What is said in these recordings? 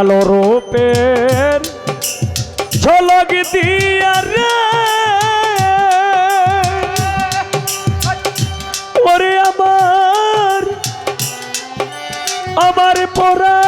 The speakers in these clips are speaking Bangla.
কালো রূপের ঝলক দিয়া রে। ওরে আমার আমার পরা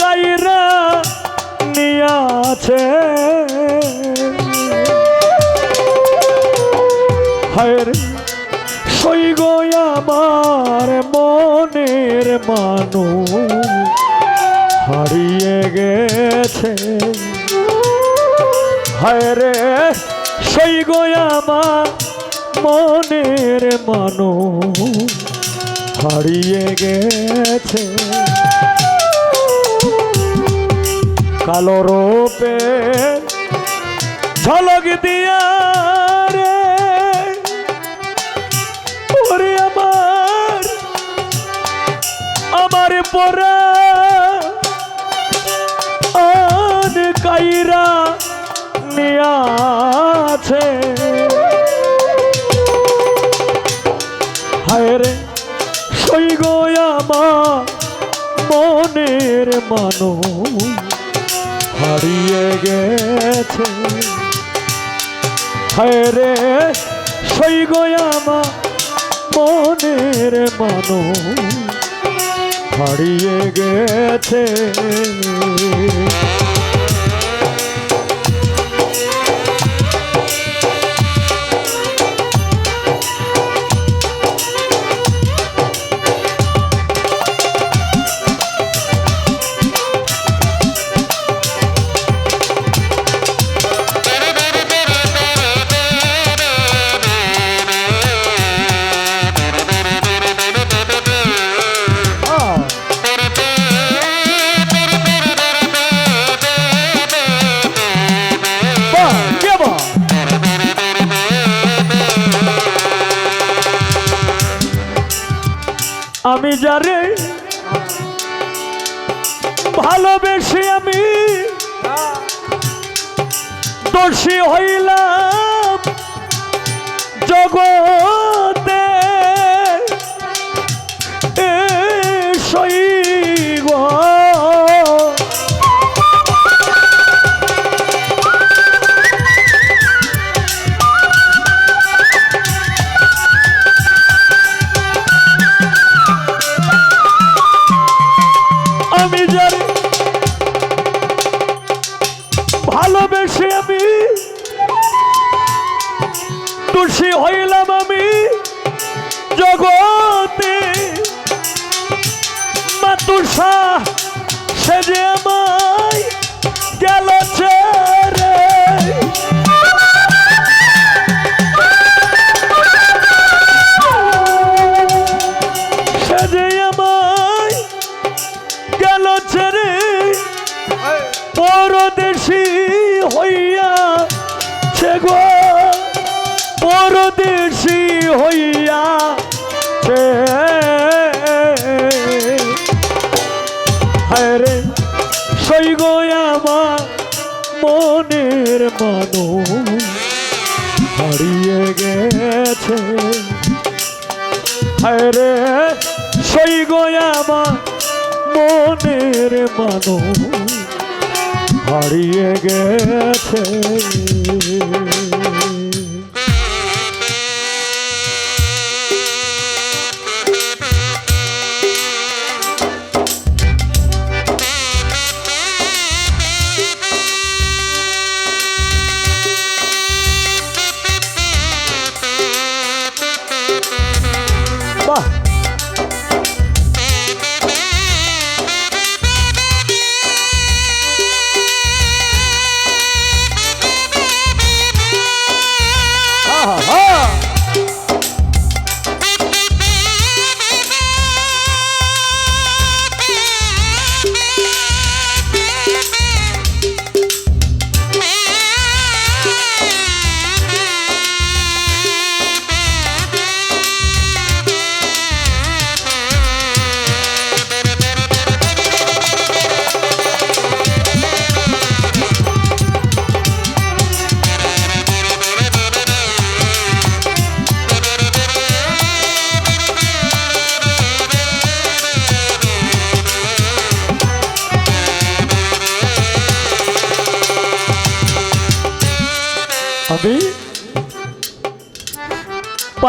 কাইরা নিয়াছে হায় মনের মানু হারিয়ে গেছে। হায় রে, সই আমার মনের মানু হারিয়ে গেছে। কালো রূপে ঝলক দিয়া নিয়াছে হায় রে, সই গো আমার মনের মানো হারিয়ে গেছে। হায় রে, সই গো আমার মনের মানো হারিয়ে গেছে। দোষী হইলাম পরদেশি হইয়া হায় রে, সই গো আমার মনের মানো হারিয়ে গেছে। হায় রে, সই গো আমার মনের মানো হারিয়ে গেছে।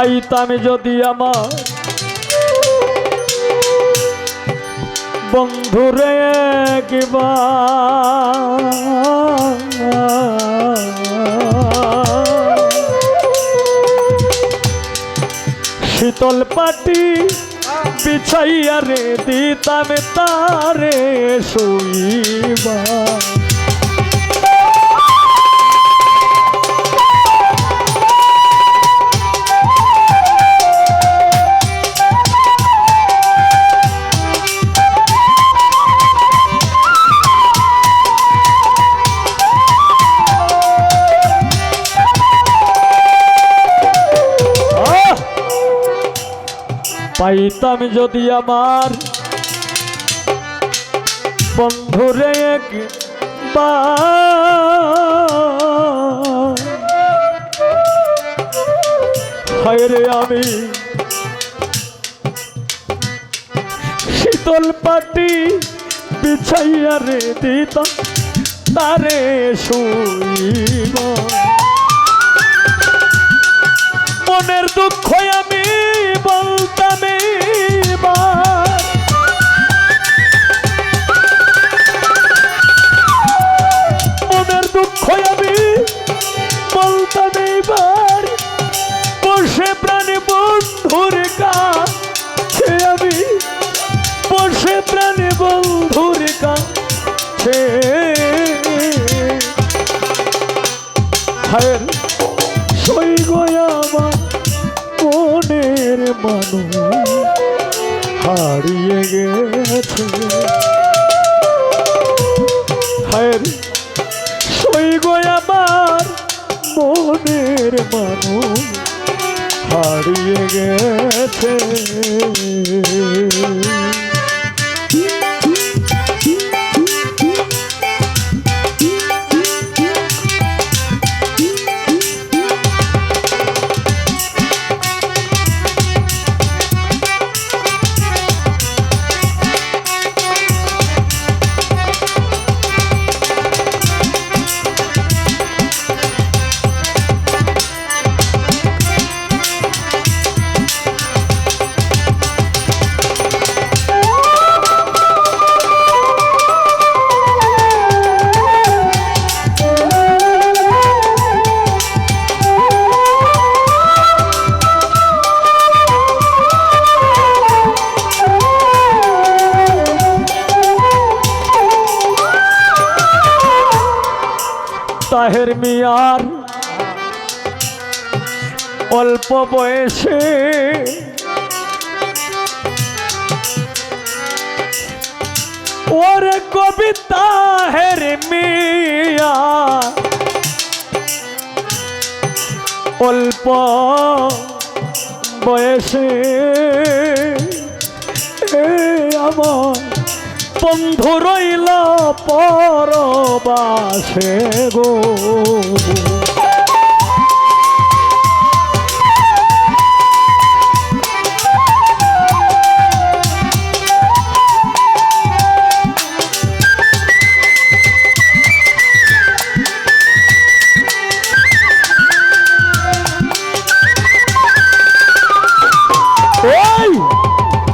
পাইতাম যদি আমার বন্ধুরে শীতল পাটি বিছাইয়া রে দিতাম তারে শুইবা পাইতাম যদি আমার বন্ধুরে হায়রে আমি শীতল পাটি বিছাইয়া রে দিতাম তারে শুইব। মনের দুঃখ আমি বলতাম। মনের দুঃখ আমি বলতাম এবার বসে প্রাণী বন্ধুর কাছে আমি, বসে প্রাণী বন্ধুর কাছে হায় মানুষ হারিয়ে গেছে। হায় আমার মনের হারিয়ে গেছে। তাহের মিয়ার অল্প বয়সে ওরে কবিতা হের মিয়া অল্প বয়সে আমার বন্ধু রইল পরবাসে গো।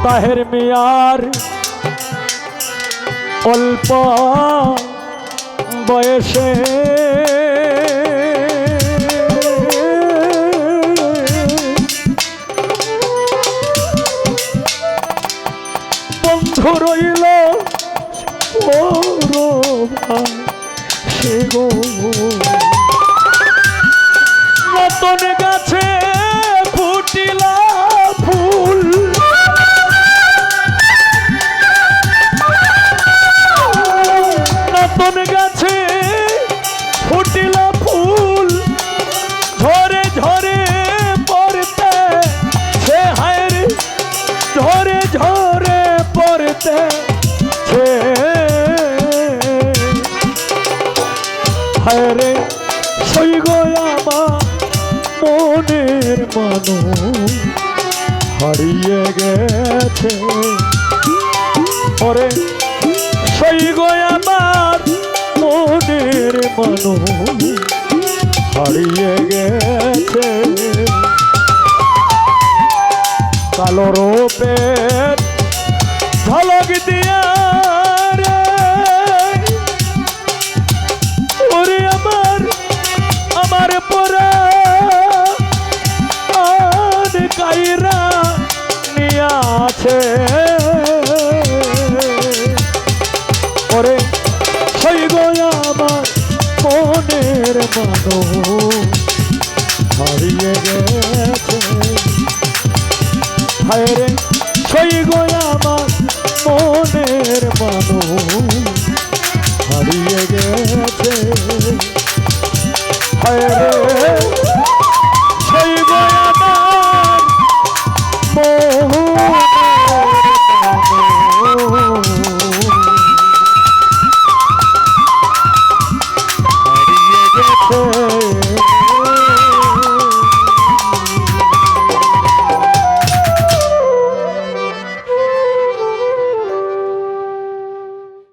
তাহের মিয়ার অল্প বয়সে বন্ধু রইল সে সই গয়ামা মনের মানুষ। হারিয়ে গেছে। ওরে সই গো আমার মনের মানুষ। হারিয়ে গেছে। কালো রূপের ঝলক দিয়া আমার মনের মানো হারিয়ে গেছে। হায় রে সই গো আমার মনের মানো হারিয়ে গেছে। হায়